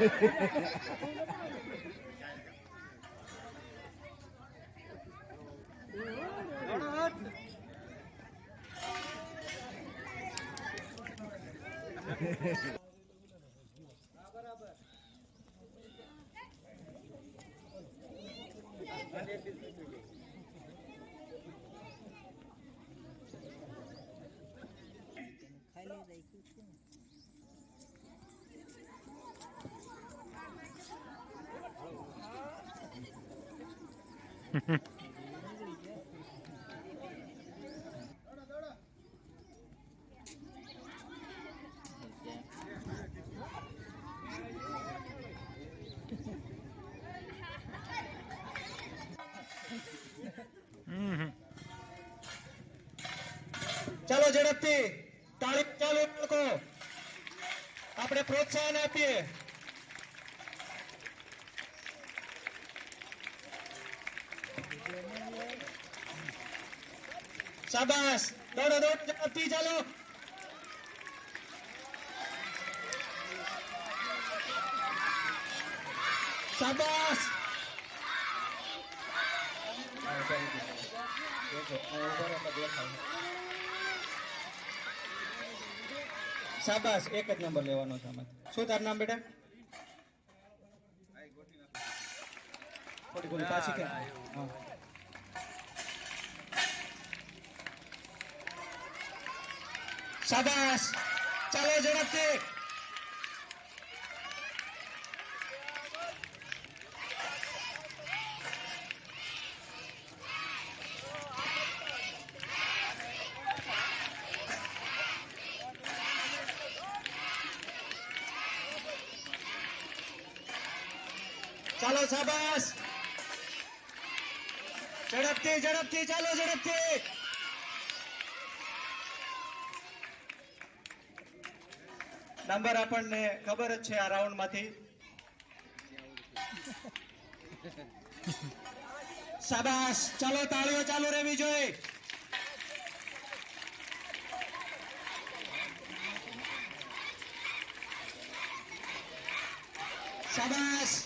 Yeah. ચાલો ઝડપથી તાળી ચાલુ આપણે પ્રોત્સાહન આપીએ. શાબાશ. દોડો દોડો ઝડપથી ચાલો. શાબાશ. શાબાશ. એક જ નંબર લેવાનો છે આમાંથી. શું તારું નામ બેટા? પાછી કે. હા. શાબાશ. ચાલો ઝડપથી. ચાલો શાબાશ. ઝડપથી ઝડપથી ચાલો ઝડપથી. નંબર આપણને ખબર જ છે આ રાઉન્ડમાંથી શાબાશ. ચાલો, તાળીઓ ચાલુ રહેવી જોઈએ. શાબાશ.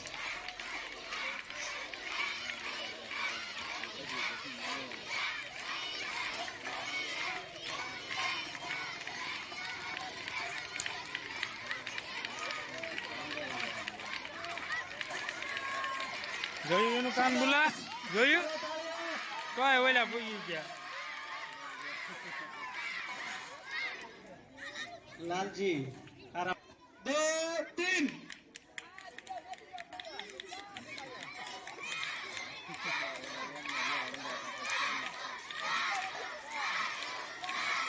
જોયું એનું કાન બુલા? જોયું? તોય ઓલા પૂગી ગયા. લાલજી, આરામ. દો તીન.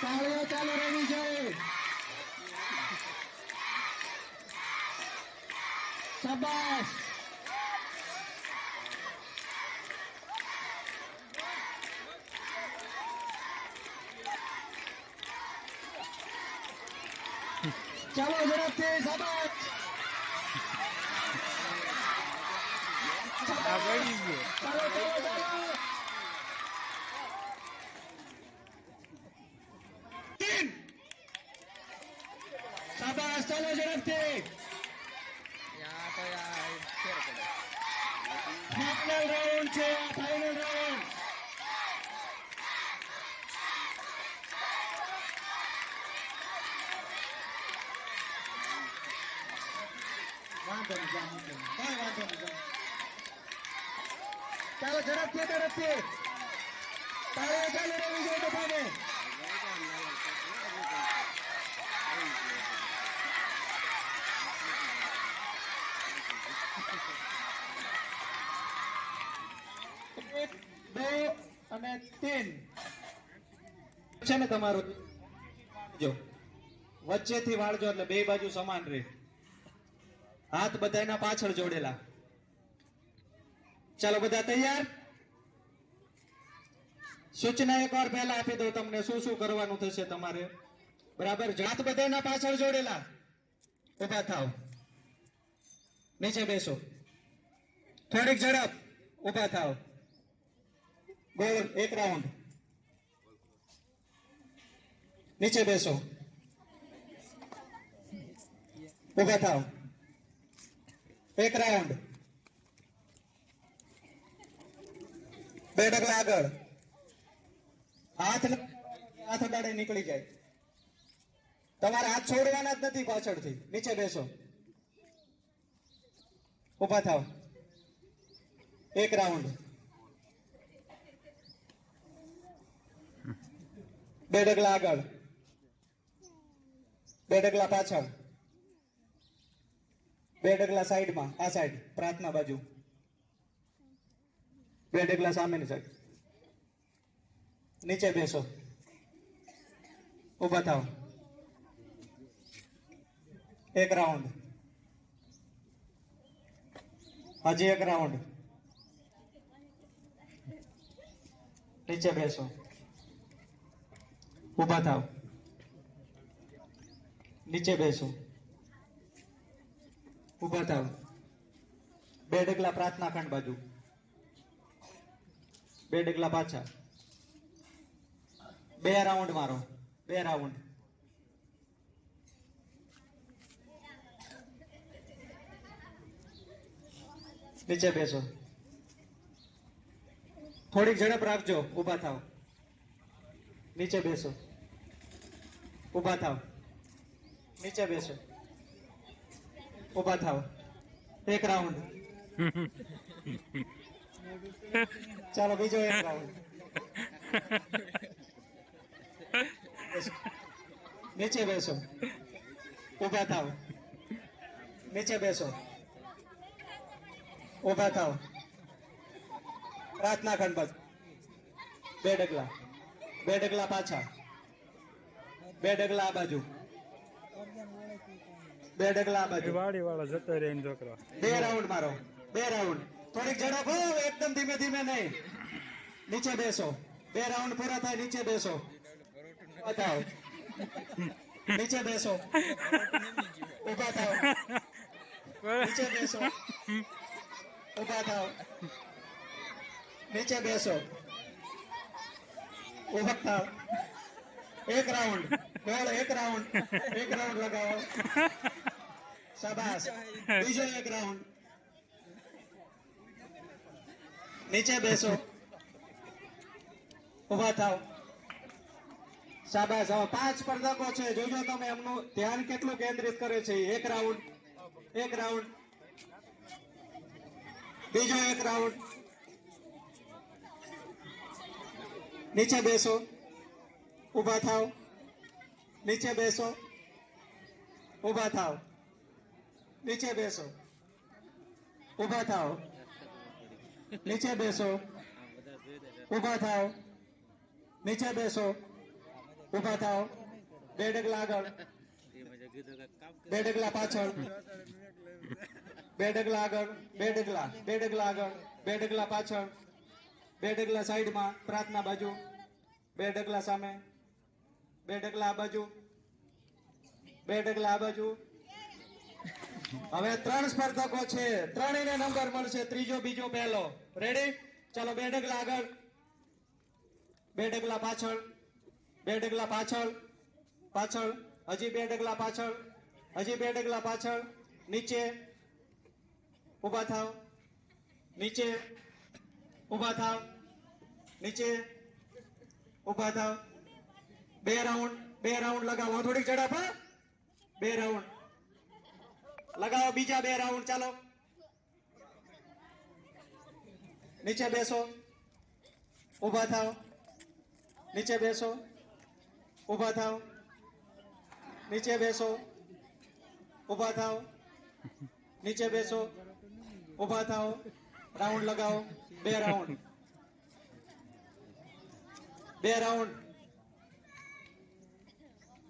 તાળીઓ ચાલુ રહેવી જોઈએ શાબાશ. ચાલો ઝડપથી શાબાશ આ પડી ગયો ચાલો ચાલો ચાલો તીન શાબાશ ચાલો ઝડપથી ફાઇનલ રાઉન્ડ છે ફાઇનલ રાઉન્ડ ચાલો ઝડપથી ઝડપથી તાળીઓ ચાલુ રહેવી જોઈએ બધાને બે અને તીન. છે ને તમારું? જો. વચ્ચેથી વાળજો એટલે બે બાજુ સમાન રહે. હાથ બધાના પાછળ જોડેલા. ચાલો બધા તૈયાર? સૂચના એકવાર પહેલા આપી દઉં તમને શું શું કરવાનું થશે તમારે. બરાબર? હાથ બધાના પાછળ જોડેલા. ઊભા થાવ નીચે બેસો. થોડીક ઝડપ. ઊભા થાવ ગોળ, એક રાઉન્ડ. નીચે બેસો. ઊભા થાવ એક રાઉન્ડ બે ડગલા આગળ. હાથ હાથ અડાડે નીકળી જાય. તમારે હાથ છોડવાના જ નથી પાછળથી. નીચે બેસો. ઊભા થાવ. એક રાઉન્ડ બે ડગલા આગળ. બે ડગલા પાછળ. બે ડગલા સાઈડમાં, આ સાઈડ, પ્રાર્થના બાજુ. બે ડગલા સામેની સાઈડ. નીચે બેસો. ઊભા થાવ એક રાઉન્ડ. હજી એક રાઉન્ડ. નીચે બેસો. ઊભા થાવ નીચે બેસો. ઊભા થાવ. બે ડગલા પ્રાર્થના ખંડ બાજુ. બે ડગલા પાછા. બે રાઉન્ડ મારો. બે રાઉન્ડ. નીચે બેસો. થોડીક ઝડપ રાખજો. ઊભા થાવ. નીચે બેસો. ઊભા થાવ. નીચે બેસો. ઊભા થાવ એક રાઉન્ડ ચાલો, બીજો એક રાઉન્ડ નીચે બેસો. ઊભા થાવ નીચે બેસો. ઊભા થાવ પ્રાર્થના ખંડ બાજુ બે ડગલા. બે ડગલા પાછા. બે ડગલા આ બાજુ. બે ડગલા બાજુ. વાડી વાળા જતો રહે છોકરો. બે રાઉન્ડ મારો. બે રાઉન્ડ. થોડીક ઝડપ હો એકદમ ધીમે ધીમે નહીં. નીચે બેસો. બે રાઉન્ડ પૂરા થાય નીચે બેસો. બતાવો નીચે બેસો. ઊભા થાવ નીચે બેસો. ઊભા થાવ નીચે બેસો. ઊભા થાવ એક રાઉન્ડ. એક રાઉન્ડ. એક રાઉન્ડ લગાવો. શાબાશ. બીજો એક રાઉન્ડ નીચે બેસો. ઊભા થાવ શાબાશ. હવે પાંચ સ્પર્ધકો છે. જોજો તમે એમનું ધ્યાન કેટલું કેન્દ્રિત કરે છે. એક રાઉન્ડ. એક રાઉન્ડ. બીજો એક રાઉન્ડ. નીચે બેસો. ઊભા થાવ નીચે બેસો. ઊભા થાવ નીચે બેસો. ઊભા થાવ નીચે બેસો. ઊભા થાવ નીચે બેસો. ઊભા થાવ બે ડગલા આગળ. બે ડગલા પાછળ. બે ડગલા આગળ. બે ડગલા. બે ડગલા આગળ. બે ડગલા પાછળ. બે ડગલા સાઈડમાં પ્રાર્થના બાજુ. બે ડગલા સામે. બે ડગલા આ બાજુ. બે ડગલા આ બાજુ. હવે ત્રણ સ્પર્ધકો છે. ત્રણેયને નંબર મળશે. ત્રીજો, બીજો, પહેલો. રેડી ચાલો, બે ડગલા આગળ. બે ડગલા પાછળ. બે ડગલા પાછળ. પાછળ. હજી બે ડગલા પાછળ. હજી બે ડગલા પાછળ. નીચે. ઊભા થાવ. નીચે. ઊભા થાવ. નીચે. ઊભા થાવ. બે રાઉન્ડ. બે રાઉન્ડ લગાવો. થોડીક ઝડપ બે રાઉન્ડ. લગાવો બીજા બે રાઉન્ડ ચાલો નીચે બેસો ઊભા થાવ નીચે બેસો ઊભા થાવ નીચે બેસો ઊભા થાવ નીચે બેસો ઊભા થાવ રાઉન્ડ લગાવો બે રાઉન્ડ બે રાઉન્ડ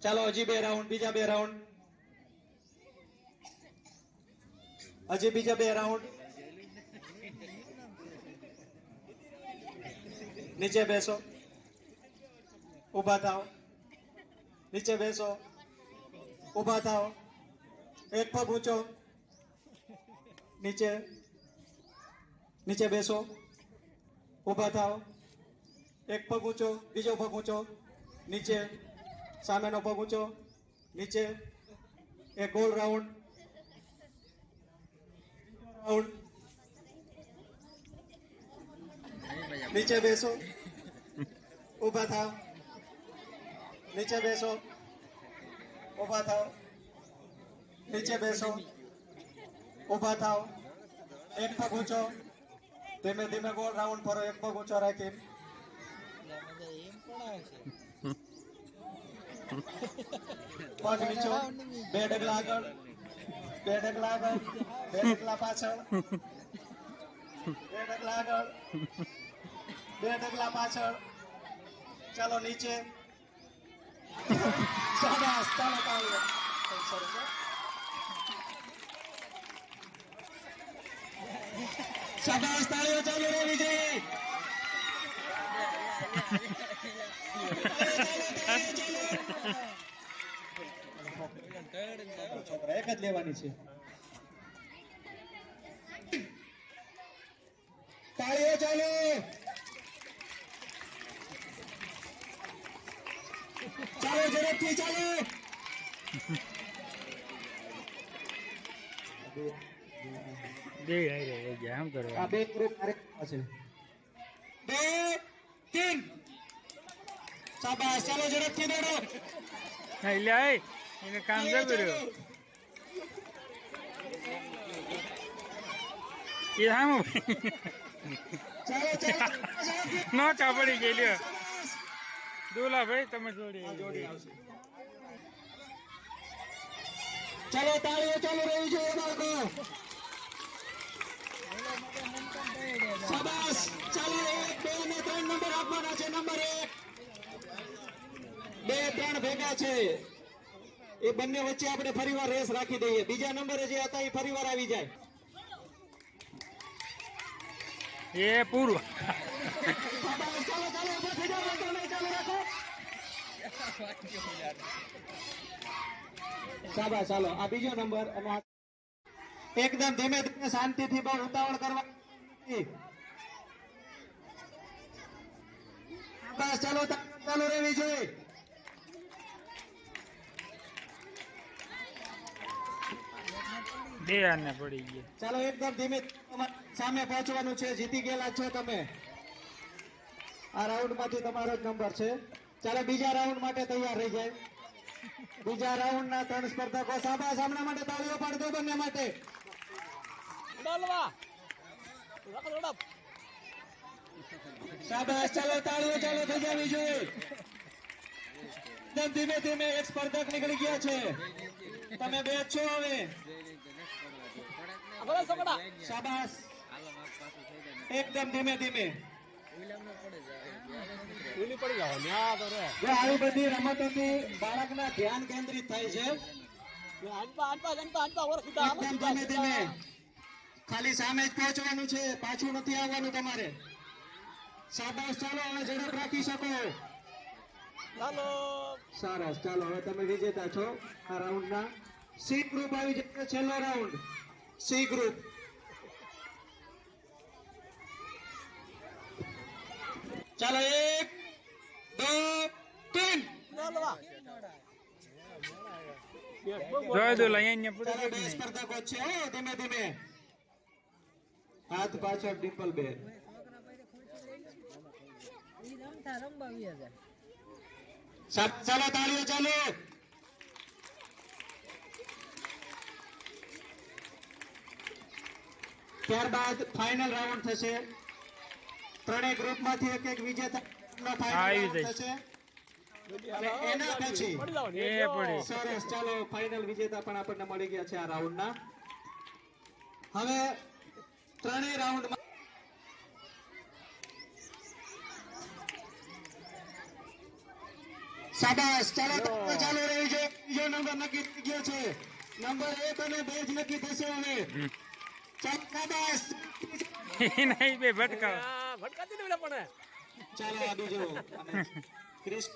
ચાલો હજી બે રાઉન્ડ બીજા બે રાઉન્ડ હજી બીજા બે રાઉન્ડ નીચે બેસો ઊભા થાવ નીચે બેસો ઊભા થાવ એક પગ ઊંચો નીચે નીચે બેસો ઊભા થાવ એક પગ ઊંચો બીજો પગ ઊંચો નીચે સામેનો પગ ઊંચો નીચે એક ગોળ રાઉન્ડ રાઉન્ડ નીચે બેસો. ઊભા થાવ. નીચે બેસો. ઊભા થાવ. નીચે બેસો. ઊભા થાવ. એક પગ ઊંચો. ધીમે ધીમે ગોળ રાઉન્ડ ફરો. એક પગ ઊંચો રાખી પગ નીચો બે ડગલા આગળ. બે ડગલા આગળ બે ડગલા પાછળ બે ડગલા આગળ બે ડગલા પાછળ ચાલો નીચે શાબાશ ચાલો તાળીઓ સરસ હો. શાબાશ તાળીઓ ચાલુ રહેવી જોઈએ છોકરા એક જ લેવાની છે. તાળીઓ ચાલો. ચાલો ઝડપથી ચાલો. બે હારે વહી ગયા આમ આ બે ગ્રુપ કાર્યક્રમ છે. બે તીન. શાબાશ ચાલો ઝડપથી દોડો. હા એટલે આય. એને કામ જબર્યું એ સામું ચાલો ચાલો ઝડપથી. નો ચાપડી ગઈ, લ્યો. દોલા ભાઈ, તમે જોડી ચાલો, તાળીઓ ચાલુ રહી છે બાળકો શાબાશ. ચાલો, એક, બે ને ત્રણ નંબર આપવાના છે, નંબર એક. બે, ત્રણ ભેગા છે. એ બંને વચ્ચે આપણે ફરીવાર રેસ રાખી દઈએ. બીજા નંબરે જે હતા એ ફરીવાર આવી જાય. એ પૂરું. ચાલો ચાલો. ચાલુ આ બીજો નંબર અને એકદમ ધીમે ધીમે શાંતિથી બહુ ઉતાવળ કરવા બસ ચાલો ચાલુ રહેવી જોઈએ. બે આને પડી ગયા. ચાલો એકદમ ધીમે તમારે સામે પહોંચવાનું છે જીતી ગયેલા છો તમે. આ રાઉન્ડમાંથી તમારો જ નંબર છે. ચાલો બીજા રાઉન્ડ માટે તૈયાર રહી જાય. બીજા રાઉન્ડ ના ત્રણ સ્પર્ધકો સાબા સામના માટે તાળીઓ પાડતો બંને માટે. શાબાશ ચાલો તાળીઓ ચાલો થઈ જવી જોઈએ એકદમ ધીમે ધીમે એક સ્પર્ધક નીકળી ગયા છે. તમે બે છો હવે. શાબાશ. એકદમ ધીમે ધીમે. આવી બધી રમતોથી બાળકના ધ્યાન કેન્દ્રિત થાય છે. ધીમે ધીમે. ખાલી સામે જ પહોંચવાનું છે પાછું નથી આવવાનું તમારે. સાબાસ ચાલો હવે ઝડપ રાખી શકો. સરસ ચાલો હવે તમે વિજેતા છો આ રાઉન્ડના. સીટ ગ્રુપ આવી જશે છેલ્લો રાઉન્ડ. સી ગ્રુપ ચાલો એક દો તીન જોઈ દો અહીંયા પડી ચાલો બે ગઈ સ્પર્ધકો છે હો, ધીમે ધીમે હાથ પાછળ ડિમ્પલ બેન સા- ચાલો તાળીઓ ચાલો ત્યારબાદ ફાઇનલ રાઉન્ડ થશે. ત્રણેય ગ્રુપમાંથી એક એક વિજેતા ફાઇનલ રાઉન્ડ જાય. થશે. એના પછી સરસ ચાલો ફાઇનલ વિજેતા પણ આપણને મળી ગયા છે આ રાઉન્ડના હવે ત્રણેય રાઉન્ડમાં શાબાશ. ચાલો ચાલુ રહી છે. બીજો નંબર નક્કી થઈ ગયો છે. નંબર એક અને બે જ નક્કી થશે હવે. નહીં બે ભટકાવ. ચાલો આ બીજો ક્રિસ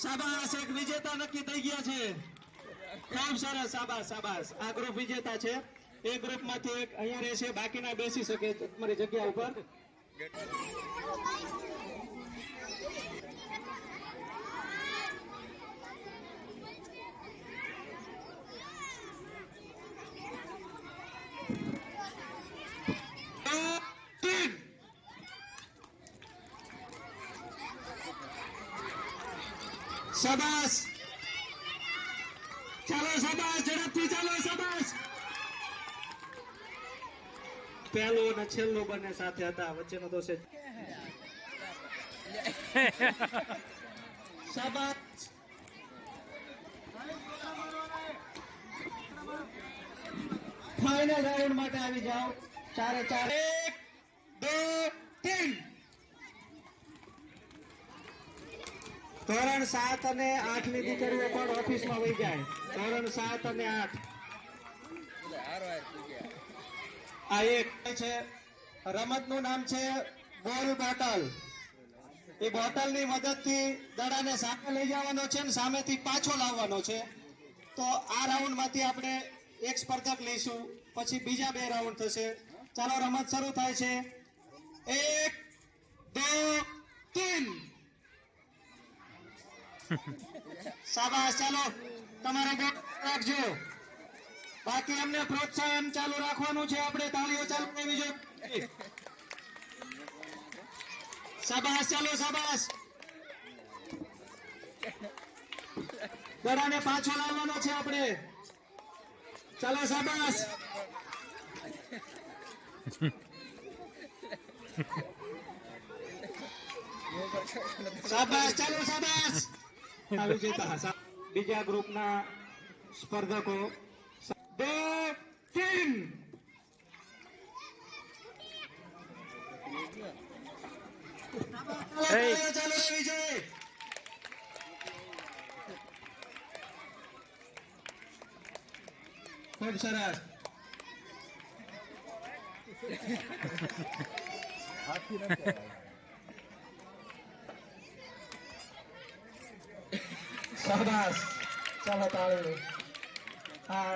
શાબાશ એક વિજેતા નક્કી થઈ ગયા છે. ખૂબ સરસ શાબાશ શાબાશ આ ગ્રુપ વિજેતા છે. એ ગ્રુપમાંથી એક અહીંયા રહેશે બાકીના બેસી શકે તમારી જગ્યા ઉપર શાબાશ ચાલો શાબાશ અને છેલ્લો બંને સાથે હતા, વચ્ચેનો છે શાબાશ. ફાઇનલ રાઉન્ડ માટે આવી જાઓ. ચારે ચાર. એક, બે તીન ધોરણ સાત અને આઠની દીકરીઓ પણ ઓફિસમાં વહી જાય. ધોરણ સાત અને આઠ. આ એક છે. રમતનું નામ છે બોલ બોટલ. એ બોટલની મદદથી દડાને સામે લઈ જવાનો છે ને સામેથી પાછો લાવવાનો છે. તો આ રાઉન્ડમાંથી આપણે એક સ્પર્ધક લઈશું. પછી બીજા બે રાઉન્ડ થશે. ચાલો રમત શરૂ થાય છે. એક દો તીન શાબાશ, ચાલો, તમારે રાખજો. બાકી અમને પ્રોત્સાહન ચાલુ રાખવાનું છે. આપણે તાળીઓ ચાલુ કરવી જોઈએ શાબાશ, ચાલો, શાબાશ. દડાને પાછો લાવવાનો છે આપણે. ચાલો, શાબાશ. શાબાશ, ચાલો, શાબાશ. બીજા ગ્રુપના સ્પર્ધકો બે ટીમ Hey. ચાલો વિજય ખૂબ શાબાશ ચાલો તાળી આ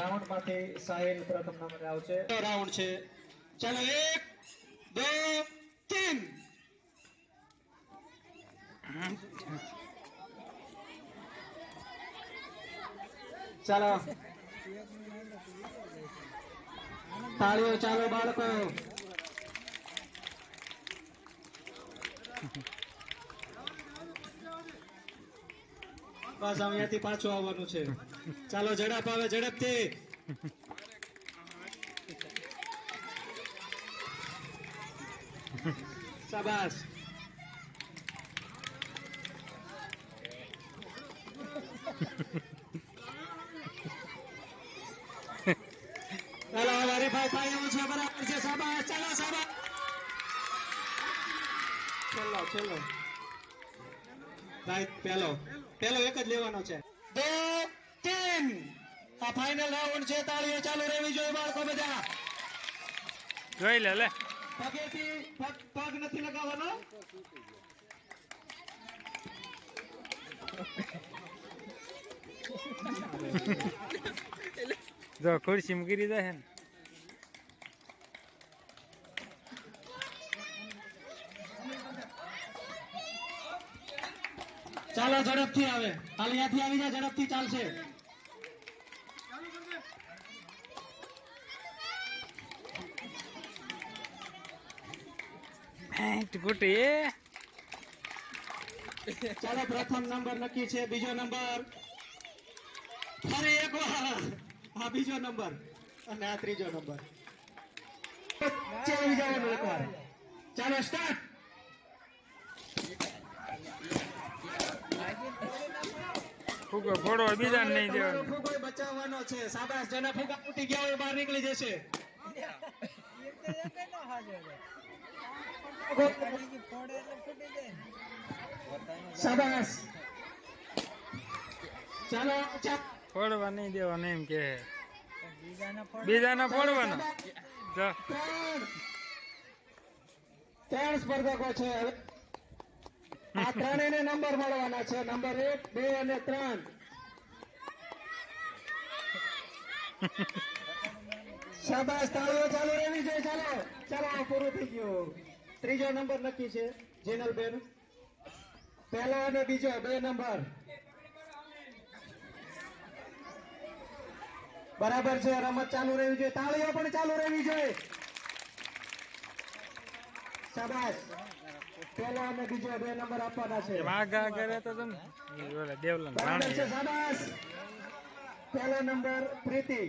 રાઉન્ડમાંથી સાહિલ પ્રથમ નંબરે આવશે. રાઉન્ડ છે. ચાલો એક, બે તીન ચાલો. તાળીઓ ચાલો બાળકો. બસ અહીંયાથી પાછું આવવાનું છે. ચાલો, ઝડપ આવે, ઝડપથી. શાબાશ. ચાલો હરીફાઈ થાય એવું છે, બરાબર છે. શાબાશ, ચાલો, શાબાશ. છેલ્લો છેલ્લો. રાઈટ પેલો પેલો એક જ લેવાનો છે. બે તીન. આ ફાઇનલ રાઉન્ડ છે તાળીઓ ચાલુ રહેવી જોઈએ બાળકો બધા. જોઈ લે લે. પગેથી પગ પગ નથી લગાવવાનો. જો ખુરશી મૂકી દીધા છે ને. ઝડપથી આવે. હાલ અહીંયાથી આવી જાય ઝડપથી ચાલશે. ચાલો પ્રથમ નંબર નક્કી છે બીજો નંબર. ફરી એક વાર આ બીજો નંબર. અને આ ત્રીજો નંબર. ચાલો સ્ટાર્ટ ફૂગો ફોડો બીજા નહીં દેવાનો. ફૂગો બચાવવાનો છે. સાબાસ જેના ફૂગા ફૂટી ગયા હોય બહાર નીકળી જશે. સાબાસ. ચાલો ફોડવા નહીં દેવાનો એમ કે. બીજાના ફોડવાનો. ત્રણ. સ્પર્ધકો છે. હવે આ ત્રણેયને નંબર મળવાના છે. નંબર એક, બે અને ત્રણ. શાબાશ. તાળીઓ ચાલુ રહેવી જોઈએ ચાલો. ચાલો પૂરું થઈ ગયું. ત્રીજો નંબર નક્કી છે, જેનલબેન. પહેલા અને બીજો, બે નંબર. બરાબર છે, રમત ચાલુ રહેવી જોઈએ. તાળીઓ પણ ચાલુ રહેવી જોઈએ. શાબાશ. પહેલો અને બીજો બે નંબર આપવાના છે. વાગા કરે તો તમે દેવલન પહેલો નંબર પ્રીતિ.